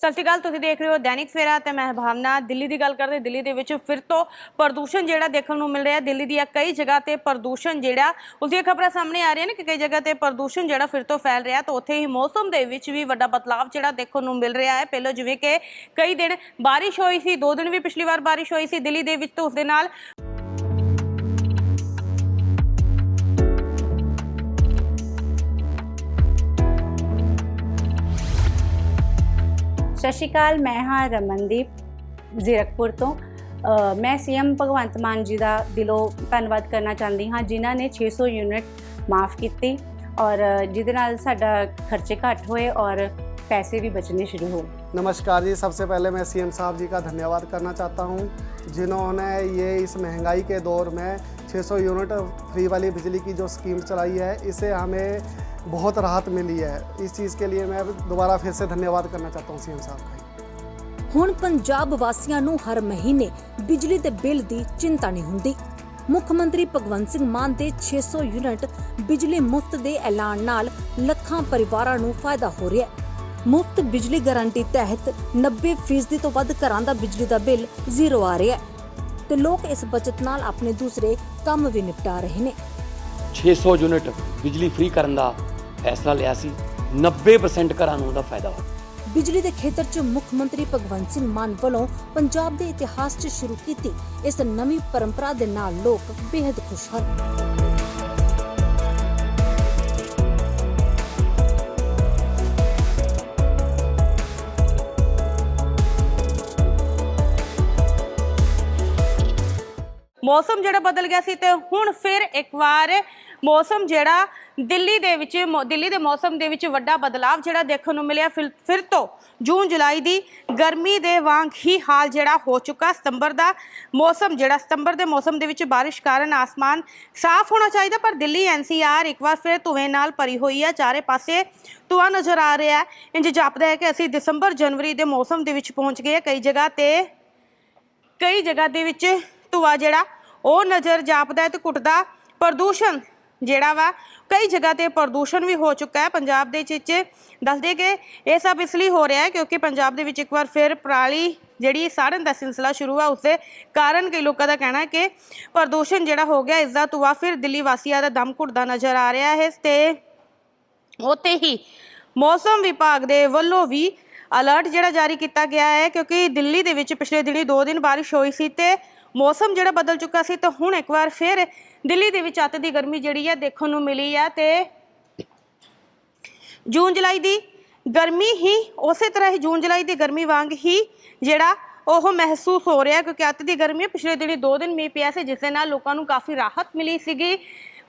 ਸਤਿ ਸ਼੍ਰੀ ਅਕਾਲ, ਤੁਸੀਂ ਦੇਖ ਰਹੇ ਹੋ ਦੈਨਿਕ ਸਵੇਰਾ ਤੇ ਮੈਂ ਭਾਵਨਾ। ਦਿੱਲੀ ਦੀ ਗੱਲ ਕਰਦੇ, ਦਿੱਲੀ ਦੇ ਵਿੱਚ ਫਿਰ ਤੋਂ ਪ੍ਰਦੂਸ਼ਣ ਜਿਹੜਾ ਦੇਖਣ ਨੂੰ ਮਿਲ ਰਿਹਾ। ਦਿੱਲੀ ਦੀਆਂ ਕਈ ਜਗ੍ਹਾ ਤੇ ਪ੍ਰਦੂਸ਼ਣ ਜਿਹੜਾ ਉਸ ਦੀਆਂ ਖਬਰਾਂ ਸਾਹਮਣੇ ਆ ਰਹੀਆਂ ਨੇ ਕਿ ਕਈ ਜਗ੍ਹਾ ਤੇ ਪ੍ਰਦੂਸ਼ਣ ਜਿਹੜਾ ਫਿਰ ਤੋਂ ਫੈਲ ਰਿਹਾ ਤਾਂ ਉੱਥੇ ਹੀ ਮੌਸਮ ਦੇ ਵਿੱਚ ਵੀ ਵੱਡਾ ਬਦਲਾਅ ਜਿਹੜਾ ਦੇਖਣ ਨੂੰ ਮਿਲ ਰਿਹਾ ਹੈ। ਪਹਿਲਾਂ ਜਿਵੇਂ ਕਿ ਕਈ ਦਿਨ ਬਾਰਿਸ਼ ਹੋਈ ਸੀ, ਦੋ ਦਿਨ ਵੀ ਪਿਛਲੀ ਵਾਰ ਬਾਰਿਸ਼ ਹੋਈ ਸੀ ਦਿੱਲੀ ਦੇ ਵਿੱਚ, ਤਾਂ ਉਸ ਦੇ ਨਾਲ ਸਤਿ ਸ਼੍ਰੀ ਅਕਾਲ ਮੈਂ ਹਾਂ ਰਮਨਦੀਪ ਜ਼ੀਰਕਪੁਰ ਤੋਂ ਅ, ਮੈਂ ਸੀਐਮ ਭਗਵੰਤ ਮਾਨ ਜੀ ਦਾ ਦਿਲੋਂ ਧੰਨਵਾਦ ਕਰਨਾ ਚਾਹੁੰਦੀ ਹਾਂ ਜਿਨ੍ਹਾਂ ਨੇ 600 ਯੂਨਿਟ ਮਾਫ ਕੀਤੀ ਔਰ ਅ, ਜਿਹਦੇ ਨਾਲ ਸਾਡਾ ਖਰਚੇ ਘੱਟ ਹੋਏ ਔਰ ਪੈਸੇ ਵੀ ਬਚਣੇ ਸ਼ੁਰੂ ਹੋਏ नमस्कार जी सबसे पहले मैं सीएम साहब जी का धन्यवाद करना चाहता हूँ जिन्होंने ये इस महंगाई के दौर में 600 यूनिट फ्री वाली बिजली की जो स्कीम चलाई है इससे हमें बहुत राहत मिली है इस चीज़ के लिए मैं दोबारा फिर से धन्यवाद करना चाहता हूँ सीएम साहब का ਹੁਣ ਪੰਜਾਬ ਵਾਸੀਆਂ ਨੂੰ ਹਰ ਮਹੀਨੇ ਬਿਜਲੀ ਦੇ ਬਿੱਲ ਦੀ ਚਿੰਤਾ ਨਹੀਂ ਹੁੰਦੀ ਮੁੱਖ ਮੰਤਰੀ ਭਗਵੰਤ ਸਿੰਘ ਮਾਨ ਦੇ 600 ਯੂਨਿਟ ਬਿਜਲੀ ਮੁਫਤ ਦੇ ਐਲਾਨ ਨਾਲ ਲੱਖਾਂ ਪਰਿਵਾਰਾਂ ਨੂੰ ਫਾਇਦਾ ਹੋ ਰਿਹਾ ਹੈ ਮੁਫਤ ਬਿਜਲੀ ਗਾਰੰਟੀ ਤਹਿਤ 90% ਤੋਂ ਵੱਧ ਘਰਾਂ ਦਾ ਬਿਜਲੀ ਦਾ ਬਿੱਲ ਜ਼ੀਰੋ ਆ ਰਿਹਾ ਹੈ ਤੇ ਲੋਕ ਇਸ ਬਚਤ ਨਾਲ ਆਪਣੇ ਦੂਸਰੇ ਕੰਮ ਵੀ ਨਿਪਟਾ ਰਹੇ ਨੇ 600 ਯੂਨਿਟ ਬਿਜਲੀ ਫ੍ਰੀ ਕਰਨ ਦਾ ਫੈਸਲਾ ਲਿਆ ਸੀ 90% ਘਰਾਂ ਨੂੰ ਉਹਦਾ ਫਾਇਦਾ ਹੋਇਆ। ਬਿਜਲੀ ਦੇ ਖੇਤਰ 'ਚ ਮੁੱਖ ਮੰਤਰੀ ਭਗਵੰਤ ਸਿੰਘ ਮਾਨ ਵੱਲੋਂ ਪੰਜਾਬ ਦੇ ਇਤਿਹਾਸ 'ਚ ਸ਼ੁਰੂ ਕੀਤੀ ਇਸ ਨਵੀਂ ਪਰੰਪਰਾ ਦੇ ਨਾਲ ਲੋਕ ਬੇहद ਖੁਸ਼ ਹਨ। ਮੌਸਮ ਜਿਹੜਾ ਬਦਲ ਗਿਆ ਸੀ ਤੇ ਹੁਣ ਫਿਰ ਇੱਕ ਵਾਰ ਮੌਸਮ ਜਿਹੜਾ ਦਿੱਲੀ ਦੇ ਵਿੱਚ ਦਿੱਲੀ ਦੇ ਮੌਸਮ ਦੇ ਵਿੱਚ ਵੱਡਾ ਬਦਲਾਅ ਜਿਹੜਾ ਦੇਖਣ ਨੂੰ ਮਿਲਿਆ। ਫਿਰ ਫਿਰ ਤੋਂ ਜੂਨ, ਜੁਲਾਈ ਦੀ ਗਰਮੀ ਦੇ ਵਾਂਗ ਹੀ ਹਾਲ ਜਿਹੜਾ ਹੋ ਚੁੱਕਾ। ਸਤੰਬਰ ਦਾ ਮੌਸਮ ਜਿਹੜਾ, ਸਤੰਬਰ ਦੇ ਮੌਸਮ ਦੇ ਵਿੱਚ ਬਾਰਿਸ਼ ਕਾਰਨ ਆਸਮਾਨ ਸਾਫ਼ ਹੋਣਾ ਚਾਹੀਦਾ, ਪਰ ਦਿੱਲੀ ਐਨਸੀਆਰ ਇੱਕ ਵਾਰ ਫਿਰ ਧੂਏ ਨਾਲ ਭਰੀ ਹੋਈ ਹੈ। ਚਾਰੇ ਪਾਸੇ ਧੂਆ ਨਜ਼ਰ ਆ ਰਿਹਾ ਹੈ। ਇੰਜ ਜਾਪਦਾ ਹੈ ਕਿ ਅਸੀਂ ਦਸੰਬਰ, ਜਨਵਰੀ ਦੇ ਮੌਸਮ ਦੇ ਵਿੱਚ ਪਹੁੰਚ ਗਏ ਕਈ ਜਗ੍ਹਾ ਤੇ, ਕਈ ਜਗ੍ਹਾ ਦੇ ਵਿੱਚ ਧੂਆ ਜਿਹੜਾ, ਉਹ ਨਜ਼ਰ ਜਾਪਦਾ ਹੈ ਤੇ ਕੁੱਟਦਾ ਪ੍ਰਦੂਸ਼ਣ ਜਿਹੜਾ ਵਾ, ਕਈ ਜਗ੍ਹਾ ਤੇ ਪ੍ਰਦੂਸ਼ਣ ਵੀ ਹੋ ਚੁੱਕਾ ਹੈ ਪੰਜਾਬ ਦੇ ਵਿੱਚ। ਦੱਸਦੇ ਕਿ ਇਹ ਸਭ ਇਸ ਲਈ ਹੋ ਰਿਹਾ ਹੈ ਕਿਉਂਕਿ ਪੰਜਾਬ ਦੇ ਵਿੱਚ ਇੱਕ ਵਾਰ ਫਿਰ ਪਰਾਲੀ ਜਿਹੜੀ ਸਾੜਨ ਦਾ ਸਿਲਸਿਲਾ ਸ਼ੁਰੂ ਆ, ਉਸਦੇ ਕਾਰਨ ਕਈ ਲੋਕਾਂ ਦਾ ਕਹਿਣਾ ਹੈ ਕਿ ਪ੍ਰਦੂਸ਼ਣ ਜਿਹੜਾ ਹੋ ਗਿਆ ਇਸ ਦਾ ਧੂਆ ਫਿਰ ਦਿੱਲੀ ਵਾਸੀਆਂ ਦਾ ਦਮ ਘੁੱਟਦਾ ਨਜ਼ਰ ਆ ਰਿਹਾ ਹੈ। ਤੇ ਉੱਥੇ ਹੀ ਮੌਸਮ ਵਿਭਾਗ ਦੇ ਵੱਲੋਂ ਵੀ ਅਲਰਟ ਜਿਹੜਾ ਜਾਰੀ ਕੀਤਾ ਗਿਆ ਹੈ ਕਿਉਂਕਿ ਦਿੱਲੀ ਦੇ ਵਿੱਚ ਪਿਛਲੇ ਦਿਨੀ 2 ਦਿਨ ਬਾਰਿਸ਼ ਹੋਈ ਸੀ ਤੇ ਮੌਸਮ ਜਿਹੜਾ ਬਦਲ ਚੁੱਕਾ ਸੀ ਤਾਂ ਹੁਣ ਇੱਕ ਵਾਰ ਫਿਰ ਦਿੱਲੀ ਦੇ ਵਿੱਚ ਅੱਤ ਦੀ ਗਰਮੀ ਜਿਹੜੀ ਹੈ ਦੇਖਣ ਨੂੰ ਮਿਲੀ ਹੈ ਤੇ ਜੂਨ ਜੁਲਾਈ ਦੀ ਗਰਮੀ ਹੀ ਉਸੇ ਤਰ੍ਹਾਂ ਹੀ ਜੂਨ ਜੁਲਾਈ ਦੀ ਗਰਮੀ ਵਾਂਗ ਹੀ ਜਿਹੜਾ ਉਹ ਮਹਿਸੂਸ ਹੋ ਰਿਹਾ ਕਿਉਂਕਿ ਅੱਤ ਦੀ ਗਰਮੀ ਪਿਛਲੇ ਦਿਨੀ 2 ਦਿਨ ਮੀਂਹ ਪਿਆ ਸੀ, ਜਿਸ ਦੇ ਨਾਲ ਲੋਕਾਂ ਨੂੰ ਕਾਫੀ ਰਾਹਤ ਮਿਲੀ ਸੀਗੀ।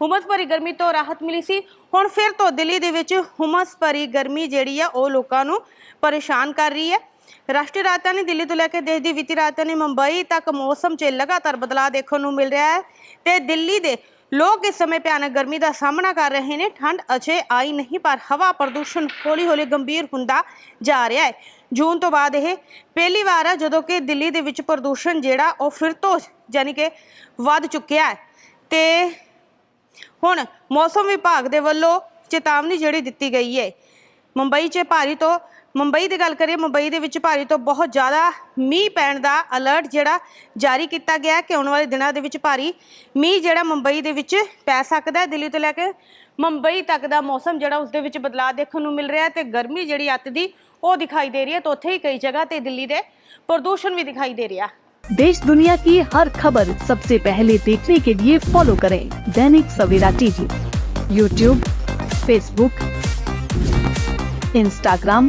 ਹੁਮਸ ਭਰੀ ਗਰਮੀ ਤੋਂ ਰਾਹਤ ਮਿਲੀ ਸੀ। ਹੁਣ ਫਿਰ ਤੋਂ ਦਿੱਲੀ ਦੇ ਵਿੱਚ ਹੁਮਸ ਭਰੀ ਗਰਮੀ ਜਿਹੜੀ ਆ, ਉਹ ਲੋਕਾਂ ਨੂੰ ਪਰੇਸ਼ਾਨ ਕਰ ਰਹੀ ਹੈ ਰਾਸ਼ਟਰੀ ਰਾਜਧਾਨੀ ਦਿੱਲੀ ਤੋਂ ਲੈ ਕੇ ਦੇਸ਼ ਦੀ ਵਿੱਤੀ ਰਾਜਧਾਨੀ ਮੁੰਬਈ ਤੱਕ ਮੌਸਮ 'ਚ ਲਗਾਤਾਰ ਬਦਲਾਅ ਦੇਖਣ ਨੂੰ ਮਿਲ ਰਿਹਾ ਹੈ ਤੇ ਦਿੱਲੀ ਦੇ ਲੋਕ ਇਸ ਸਮੇਂ ਭਿਆਨਕ ਗਰਮੀ ਦਾ ਸਾਹਮਣਾ ਕਰ ਰਹੇ ਨੇ। ਠੰਡ ਅਜੇ ਆਈ ਨਹੀਂ, ਪਰ ਹਵਾ ਪ੍ਰਦੂਸ਼ਣ ਹੌਲੀ-ਹੌਲੀ ਗੰਭੀਰ ਹੁੰਦਾ ਜਾ ਰਿਹਾ ਹੈ। ਜੂਨ ਤੋਂ ਬਾਅਦ ਇਹ ਪਹਿਲੀ ਵਾਰ ਹੈ ਜਦੋਂ ਕਿ ਦਿੱਲੀ ਦੇ ਵਿੱਚ ਪ੍ਰਦੂਸ਼ਣ ਜਿਹੜਾ ਉਹ ਫਿਰ ਤੋਂ ਯਾਨੀ ਕਿ ਵੱਧ ਚੁੱਕਿਆ ਹੈ। ਤੇ ਹੁਣ ਮੌਸਮ ਵਿਭਾਗ ਦੇ ਵੱਲੋਂ ਚੇਤਾਵਨੀ ਜਿਹੜੀ ਦਿੱਤੀ ਗਈ ਹੈ, ਮੁੰਬਈ 'ਚ ਭਾਰੀ ਤੋਂ ਮੁੰਬਈ ਦੀ ਗੱਲ ਕਰੀਏ ਮੁੰਬਈ ਦੇ ਵਿੱਚ ਭਾਰੀ ਤੋਂ ਬਹੁਤ ਜ਼ਿਆਦਾ ਮੀਂਹ ਪੈਣ ਦਾ ਅਲਰਟ ਜਿਹੜਾ ਜਾਰੀ ਕੀਤਾ ਗਿਆ ਹੈ ਕਿ ਆਉਣ ਵਾਲੇ ਦਿਨਾਂ ਦੇ ਵਿੱਚ ਭਾਰੀ ਮੀਂਹ ਜਿਹੜਾ ਮੁੰਬਈ ਦੇ ਵਿੱਚ ਪੈ ਸਕਦਾ ਹੈ ਦਿੱਲੀ ਤੋਂ ਲੈ ਕੇ ਮੁੰਬਈ ਤੱਕ ਦਾ ਮੌਸਮ ਜਿਹੜਾ ਉਸ ਦੇ ਵਿੱਚ ਬਦਲਾਅ ਦੇਖਣ ਨੂੰ ਮਿਲ ਰਿਹਾ ਹੈ ਤੇ ਗਰਮੀ ਜਿਹੜੀ ਅੱਤ ਦੀ ਉਹ ਦਿਖਾਈ ਦੇ ਰਹੀ ਹੈ ਤਾਂ ਉੱਥੇ ਹੀ ਕਈ ਜਗ੍ਹਾ ਤੇ ਦਿੱਲੀ ਦੇ ਪ੍ਰਦੂਸ਼ਣ ਵੀ ਦਿਖਾਈ ਦੇ ਰਿਹਾ देश दुनिया की हर खबर सबसे पहले देखने के लिए फॉलो करें Dainik Savera TV YouTube Facebook Instagram